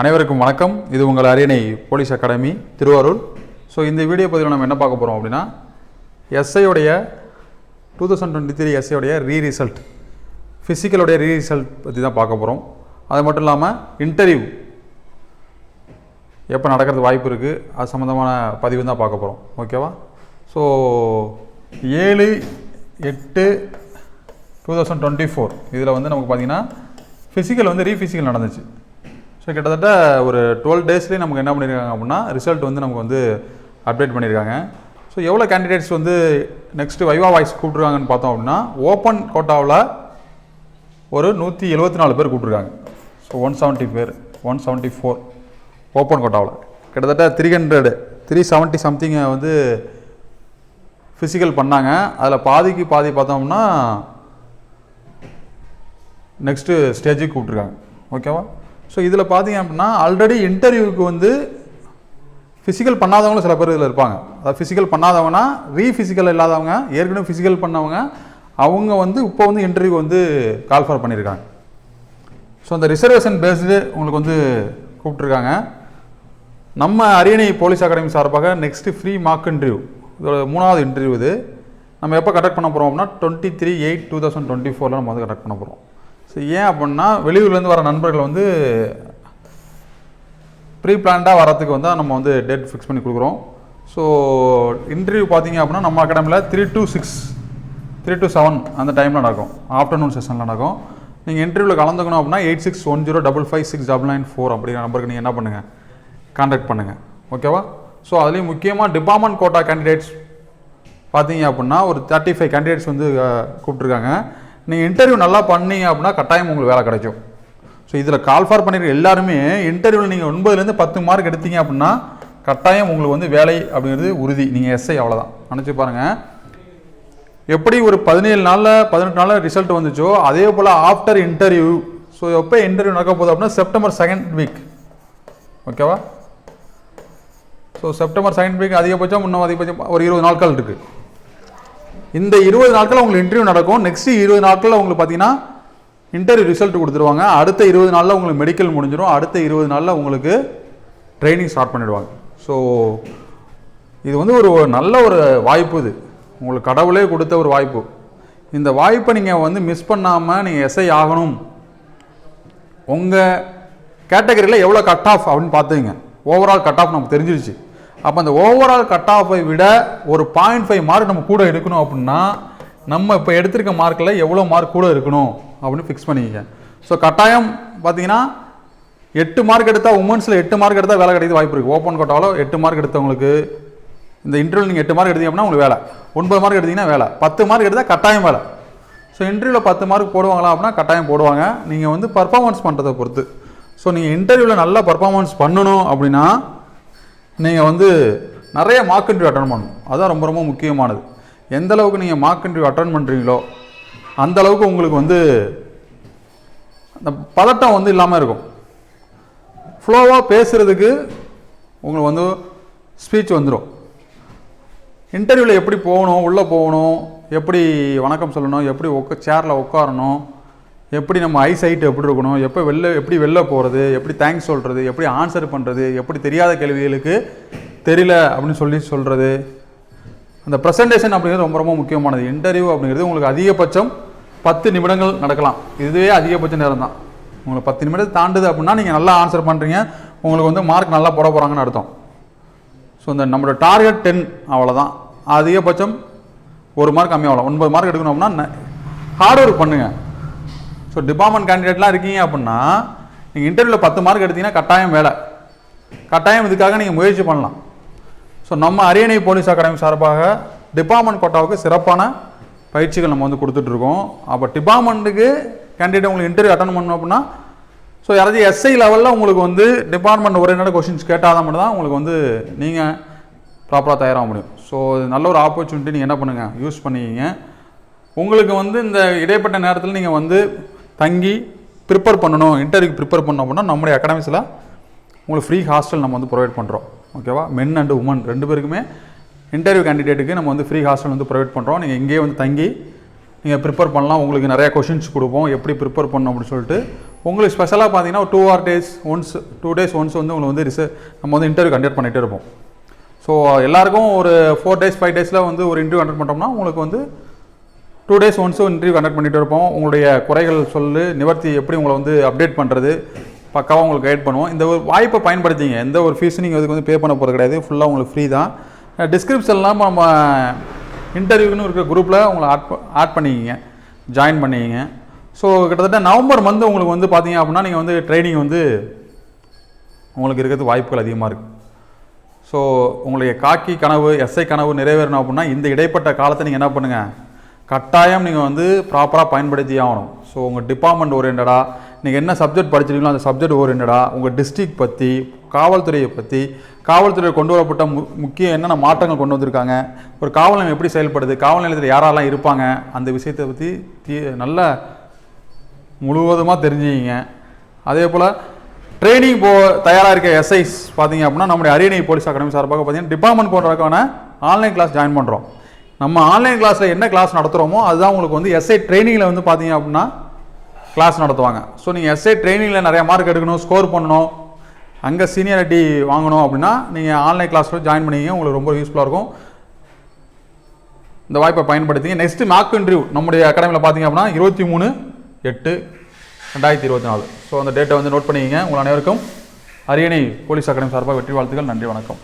அனைவருக்கும் வணக்கம். இது உங்கள் Ariyanai police academy Thiruvarur. So இந்த வீடியோ பதிவில் நம்ம என்ன பார்க்க போகிறோம் அப்படின்னா எஸ்ஐயோடைய டூ தௌசண்ட் டுவெண்ட்டி த்ரீ எஸ்ஐயோடைய ரீ ரிசல்ட் ஃபிசிக்கலுடைய ரீ ரிசல்ட் பற்றி தான் பார்க்க போகிறோம் அது மட்டும் இல்லாமல் இன்டர்வியூ எப்போ நடக்கிறது வாய்ப்பு இருக்குது அது சம்மந்தமான பதிவு தான் பார்க்க போகிறோம் ஓகேவா ஸோ ஏழு எட்டு டூ தௌசண்ட் டுவெண்ட்டி ஃபோர் இதில் வந்து நமக்கு பார்த்திங்கன்னா ஃபிசிக்கல் வந்து ரீஃபிசிக்கல் நடந்துச்சு. ஸோ கிட்டத்தட்ட ஒரு டுவெல் டேஸ்லேயே நமக்கு என்ன பண்ணியிருக்காங்க அப்படின்னா ரிசல்ட் வந்து நமக்கு வந்து அப்டேட் பண்ணியிருக்காங்க ஸோ எவ்வளோ கேண்டிடேட்ஸ் வந்து நெக்ஸ்ட்டு வைவா வாய்ஸ் கூப்பிட்ருக்காங்கன்னு பார்த்தோம் அப்படின்னா ஓப்பன் கோட்டாவில் ஒரு நூற்றி எழுபத்தி நாலு பேர் கூப்பிட்ருக்காங்க ஸோ ஒன் செவன்ட்டி பேர் ஒன் செவன்ட்டி ஃபோர் ஓப்பன் கோட்டாவில் கிட்டத்தட்ட த்ரீ ஹண்ட்ரடு த்ரீ செவன்ட்டி சம்திங்கை வந்து ஃபிசிக்கல் பண்ணாங்க. அதில் பாதிக்கு பாதி பார்த்தோம்னா நெக்ஸ்ட்டு ஸ்டேஜுக்கு கூப்பிட்ருக்காங்க ஓகேவா ஸோ இதில் பார்த்தீங்க அப்படின்னா ஆல்ரெடி இன்டர்வியூவுக்கு வந்து ஃபிசிக்கல் பண்ணாதவங்களும் சில பேர் இதில் இருப்பாங்க. அதாவது ஃபிசிக்கல் பண்ணாதவங்கன்னா ரீஃபிசிக்கல் இல்லாதவங்க ஏற்கனவே ஃபிசிக்கல் பண்ணவங்க அவங்க வந்து இப்போ வந்து இன்டர்வியூ வந்து கால் ஃபார் பண்ணியிருக்காங்க ஸோ அந்த ரிசர்வேஷன் பேஸ்டு உங்களுக்கு வந்து கூப்பிட்ருக்காங்க நம்ம அரியணை போலீஸ் அகாடமி சார்பாக நெக்ஸ்ட்டு ஃப்ரீ மார்க் இன்டர்வியூ இதோட மூணாவது இன்டர்வியூ இது. நம்ம எப்போ கண்டக்ட் பண்ண போகிறோம் அப்படின்னா twenty three eight two thousand twenty ஃபோரில் நம்ம வந்து கண்டக்ட் பண்ண போகிறோம் ஸோ ஏன் அப்படின்னா வெளியூர்லேருந்து வர நண்பர்கள் வந்து ப்ரீ பிளான்டாக வரத்துக்கு வந்து நம்ம வந்து டேட் ஃபிக்ஸ் பண்ணி கொடுக்குறோம். ஸோ இன்டர்வியூ பார்த்தீங்க அப்படின்னா நம்ம அகாடமியில் three to six three to seven அந்த டைமில் நடக்கும். ஆஃப்டர்நூன் செஷனில் நடக்கும். நீங்கள் இன்டர்வியூவில் கலந்துக்கணும் அப்படின்னா eight six one zero double five six double nine four அப்படிங்கிற நம்பருக்கு நீங்கள் என்ன பண்ணுங்கள் கான்டாக்ட் பண்ணுங்கள் ஓகேவா ஸோ அதுலேயும் முக்கியமாக டிபார்ட்மெண்ட் கோட்டா கேண்டிடேட்ஸ் பார்த்தீங்க அப்படின்னா ஒரு தேர்ட்டி ஃபைவ் கேண்டிடேட்ஸ் வந்து கூப்பிட்ருக்காங்க நீங்கள் இன்டர்வியூ நல்லா பண்ணீங்க அப்படின்னா கட்டாயம் உங்களுக்கு வேலை கிடைக்கும். ஸோ இதில் கால் ஃபார் பண்ணியிருக்க எல்லாருமே இன்டர்வியூவில் நீங்கள் ஒன்பதுலேருந்து பத்து மார்க் எடுத்தீங்க அப்படின்னா கட்டாயம் உங்களுக்கு வந்து வேலை அப்படிங்கிறது உறுதி. நீங்கள் எஸ்ஐ அவ்வளோதான் நினச்சி பாருங்கள் எப்படி ஒரு பதினேழு நாளில் பதினெட்டு நாளில் ரிசல்ட் வந்துச்சோ அதே போல் ஆஃப்டர் இன்டர்வியூ ஸோ எப்போ இன்டர்வியூ நடக்க போகுது அப்படின்னா செப்டம்பர் செகண்ட் வீக் ஓகேவா ஸோ செப்டம்பர் செகண்ட் வீக் அதிகபட்சம் இன்னும் அதிகபட்சம் ஒரு இருபது நாட்கள் இருக்குது இந்த இருபது நாட்கள் உங்களுக்கு இன்டர்வியூ நடக்கும். நெக்ஸ்ட் இருபது நாட்களில் உங்களுக்கு பார்த்தீங்கன்னா இன்டர்வியூ ரிசல்ட் கொடுத்துருவாங்க. அடுத்த இருபது நாளில் உங்களுக்கு மெடிக்கல் முடிஞ்சிடும் அடுத்த இருபது நாளில் உங்களுக்கு ட்ரைனிங் ஸ்டார்ட் பண்ணிடுவாங்க. ஸோ இது வந்து ஒரு நல்ல ஒரு வாய்ப்பு இது. உங்களுக்கு கடவுளே கொடுத்த ஒரு வாய்ப்பு. இந்த வாய்ப்பை நீங்கள் வந்து மிஸ் பண்ணாமல் நீங்கள் எஸ்ஐ ஆகணும். உங்கள் கேட்டகரியில் எவ்வளோ கட் ஆஃப் அப்படின்னு பார்த்துங்க ஓவரால் கட் ஆஃப் நமக்கு தெரிஞ்சிருச்சு. அப்போ அந்த ஓவரால் கட் ஆஃபை விட ஒரு பாயிண்ட் ஃபைவ் மார்க் நம்ம கூட எடுக்கணும் அப்படின்னா நம்ம இப்போ எடுத்திருக்க மார்க்கில் எவ்வளோ மார்க் கூட இருக்கணும் அப்படின்னு ஃபிக்ஸ் பண்ணிக்கங்க. ஸோ கட்டாயம் பார்த்தீங்கன்னா எட்டு மார்க் எடுத்தால் உமன்ஸில் எட்டு மார்க் எடுத்தால் வேலை கிடைக்க வாய்ப்பு இருக்குது ஓப்பன் கோட்டாவில் எட்டு மார்க் எடுத்தவங்களுக்கு இந்த இன்டர்வியூ நீங்கள் எட்டு மார்க் எடுத்தீங்க அப்படின்னா உங்களுக்கு வேலை. ஒன்பது மார்க் எடுத்தீங்கன்னா வேலை. பத்து மார்க் எடுத்தால் கட்டாயம் வேலை. ஸோ இன்டர்வியூவில் பத்து மார்க் போடுவாங்களா அப்படின்னா கட்டாயம் போடுவாங்க. நீங்கள் வந்து பர்ஃபார்மன்ஸ் பண்ணுறதை பொறுத்து. ஸோ நீங்கள் இன்டர்வியூவில் நல்லா பர்ஃபார்மன்ஸ் பண்ணணும் அப்படின்னா நீங்கள் வந்து நிறைய மார்க் இன்டர்வியூ அட்டன் பண்ணணும். அதுதான் ரொம்ப ரொம்ப முக்கியமானது. எந்த அளவுக்கு நீங்கள் மார்க் இன்டர்வியூ அட்டன் பண்ணுறீங்களோ அந்த அளவுக்கு உங்களுக்கு வந்து அந்த பதட்டம் வந்து இல்லாமல் இருக்கும். ஃப்ளோவாக பேசுகிறதுக்கு உங்களுக்கு வந்து ஸ்பீச் வந்துடும் இன்டர்வியூவில் எப்படி போகணும் உள்ளே போகணும் எப்படி வணக்கம் சொல்லணும் எப்படி உக்க சேரில் உட்காரணும் எப்படி நம்ம ஐ சைட் எப்படி இருக்கணும்? எப்போ வெளில எப்படி வெளில போகிறது எப்படி தேங்க்ஸ் சொல்கிறது எப்படி ஆன்சர் பண்ணுறது எப்படி தெரியாத கேள்விகளுக்கு தெரியல அப்படின்னு சொல்லி சொல்கிறது அந்த ப்ரெசன்டேஷன் அப்படிங்கிறது ரொம்ப ரொம்ப முக்கியமானது. இன்டர்வியூ அப்படிங்கிறது உங்களுக்கு அதிகபட்சம் பத்து நிமிடங்கள் நடக்கலாம். இதுவே அதிகபட்ச நேரம் தான் உங்களுக்கு பத்து நிமிடத்தை தாண்டுது அப்படின்னா நீங்கள் நல்லா ஆன்சர் பண்ணுறீங்க உங்களுக்கு வந்து மார்க் நல்லா போட போகிறாங்கன்னு அர்த்தம். ஸோ இந்த நம்மளோட டார்கெட் டென் அவ்வளோதான் அதிகபட்சம் ஒரு மார்க் கம்மியாகலாம் ஒன்பது மார்க் எடுக்கணும் அப்படின்னா ஹார்ட் ஒர்க் பண்ணுங்கள் ஸோ டிபார்ட்மெண்ட் கேண்டிடேட்லாம் இருக்கீங்க அப்படின்னா நீங்கள் இன்டர்வியூவில் பத்து மார்க் எடுத்தீங்கன்னா கட்டாயம் வேலை. கட்டாயம் இதுக்காக நீங்கள் முயற்சி பண்ணலாம். ஸோ நம்ம அரியணை போலீஸ் அகாடமி சார்பாக டிபார்ட்மெண்ட் கோட்டாவுக்கு சிறப்பான பயிற்சிகள் நம்ம வந்து கொடுத்துட்ருக்கோம் அப்போ டிபார்ட்மெண்ட்டுக்கு கேண்டிடேட் உங்களுக்கு இன்டர்வியூ அட்டன் பண்ணணும் அப்படின்னா ஸோ யாராவது எஸ்ஐ லெவலில் உங்களுக்கு வந்து டிபார்ட்மெண்ட் ஓரியன்ட் கொஷின்ஸ் கேட்டால் தான் மட்டும் தான் உங்களுக்கு வந்து நீங்கள் ப்ராப்பராக தயாராக முடியும். ஸோ இது நல்ல ஒரு ஆப்பர்ச்சுனிட்டி நீங்கள் என்ன பண்ணுங்கள் யூஸ் பண்ணிக்கிங்க. உங்களுக்கு வந்து இந்த இடைப்பட்ட நேரத்தில் நீங்கள் வந்து தங்கி ப்ரிப்பேர் பண்ணணும் இன்டர்வியூக்கு ப்ரிப்பேர் பண்ணணும் அப்படின்னா நம்முடைய அகாடமிஸில் உங்களுக்கு ஃப்ரீ ஹாஸ்டல் நம்ம வந்து ப்ரொவைட் பண்ணுறோம் ஓகேவா மென் அண்டு உமன் ரெண்டு பேருக்குமே இன்டர்வியூ கேண்டிடேட்டுக்கு நம்ம வந்து ஃப்ரீ ஹாஸ்டல் வந்து ப்ரொவைட் பண்ணுறோம் நீங்கள் இங்கேயே வந்து தங்கி நீங்கள் ப்ரிப்பேர் பண்ணலாம். உங்களுக்கு நிறைய கொஷின்ஸ் கொடுப்போம். எப்படி ப்ரிப்பேர் பண்ணணும் அப்படின்னு சொல்லிட்டு உங்களுக்கு ஸ்பெஷலாக பார்த்தீங்கன்னா two or days once two days once வந்து உங்களுக்கு வந்து ரிச நம்ம வந்து இன்டர்வியூ கண்டக்ட் பண்ணிகிட்டே இருப்போம். ஸோ எல்லாருக்கும் ஒரு ஃபோர் டேஸ் ஃபைவ் டேஸில் வந்து ஒரு இன்டர்வியூ கண்டக்ட் பண்ணோம்னா உங்களுக்கு வந்து டூ டேஸ் ஒன்ஸும் இன்டர்வியூ கண்டக்ட் பண்ணிட்டு இருப்போம். உங்களுடைய குறைகள் சொல்லு நிவர்த்தி எப்படி உங்களை வந்து அப்டேட் பண்ணுறது பக்காவாக உங்களுக்கு கைட் பண்ணுவோம். இந்த ஒரு வாய்ப்பை பயன்படுத்திங்க. எந்த ஒரு ஃபீஸும் நீங்கள் இதுக்கு வந்து பே பண்ண போகிறது கிடையாது. ஃபுல்லாக உங்களுக்கு ஃப்ரீ தான். டிஸ்கிரிப்ஷன்லாம் நம்ம இன்டர்வியூன்னு இருக்கிற குரூப்பில் உங்களை ஆட் ஆட் பண்ணிக்கிங்க. ஜாயின் பண்ணிக்கிங்க. ஸோ கிட்டத்தட்ட நவம்பர் மந்த் உங்களுக்கு வந்து பார்த்தீங்க அப்படின்னா நீங்கள் வந்து ட்ரைனிங் வந்து உங்களுக்கு இருக்கிறது வாய்ப்புகள் அதிகமாக இருக்குது ஸோ உங்களுடைய காக்கி கனவு எஸ்ஐ கனவு நிறைவேறணும் அப்படின்னா இந்த இடைப்பட்ட காலத்தை நீங்கள் என்ன பண்ணுங்கள் கட்டாயம் நீங்கள் வந்து ப்ராப்பராக பயன்படுத்தி ஆகணும். ஸோ உங்கள் டிபார்ட்மெண்ட் ஓரியண்டடா நீங்கள் என்ன சப்ஜெக்ட் படிச்சிருக்கீங்களோ அந்த சப்ஜெக்ட் ஓரியண்டடா உங்கள் டிஸ்ட்ரிக்ட் பற்றி காவல்துறையை பற்றி காவல்துறையில் கொண்டு வரப்பட்ட மு முக்கிய என்னென்ன மாற்றங்கள் கொண்டு வந்திருக்காங்க ஒரு காவல் நிலையம் எப்படி செயல்படுது காவல் நிலையத்தில் யாரெல்லாம் இருப்பாங்க அந்த விஷயத்தை பற்றி தீ நல்ல முழுவதுமாக தெரிஞ்சுக்கிங்க. அதே போல் ட்ரைனிங் போ தயாராக இருக்க எஸ்ஐஸ் பார்த்தீங்க அப்படின்னா நம்முடைய அரியணை போலீஸ் அகாடமி சார்பாக பார்த்தீங்கன்னா டிபார்ட்மெண்ட் போன்றதுக்கான ஆன்லைன் கிளாஸ் ஜாயின் பண்ணுறோம் நம்ம ஆன்லைன் கிளாஸில் என்ன கிளாஸ் நடத்துகிறோமோ அதுதான் உங்களுக்கு வந்து எஸ்ஐ ட்ரைனிங்கில் வந்து பார்த்தீங்க அப்படின்னா கிளாஸ் நடத்துவாங்க. ஸோ நீங்கள் எஸ்ஐ ட்ரைனிங்கில் நிறையா மார்க் எடுக்கணும் ஸ்கோர் பண்ணணும் அங்கே சீனியாரிட்டி வாங்கணும் அப்படின்னா நீங்கள் ஆன்லைன் கிளாஸில் ஜாயின் பண்ணிங்க உங்களுக்கு ரொம்ப யூஸ்ஃபுல்லாக இருக்கும். இந்த வாய்ப்பை பயன்படுத்திங்க. நெக்ஸ்ட் மேக் இன்டர்வியூ நம்முடைய அகாடமியில் பார்த்தீங்க அப்படின்னா இருபத்தி மூணு எட்டு ரெண்டாயிரத்தி இருபத்தி நாலு. ஸோ அந்த டேட்டை வந்து நோட் பண்ணிக்கிங்க. உங்கள் அனைவருக்கும் அரியணை போலீஸ் அகாடமி சார்பாக வெற்றி வாழ்த்துக்கள். நன்றி வணக்கம்.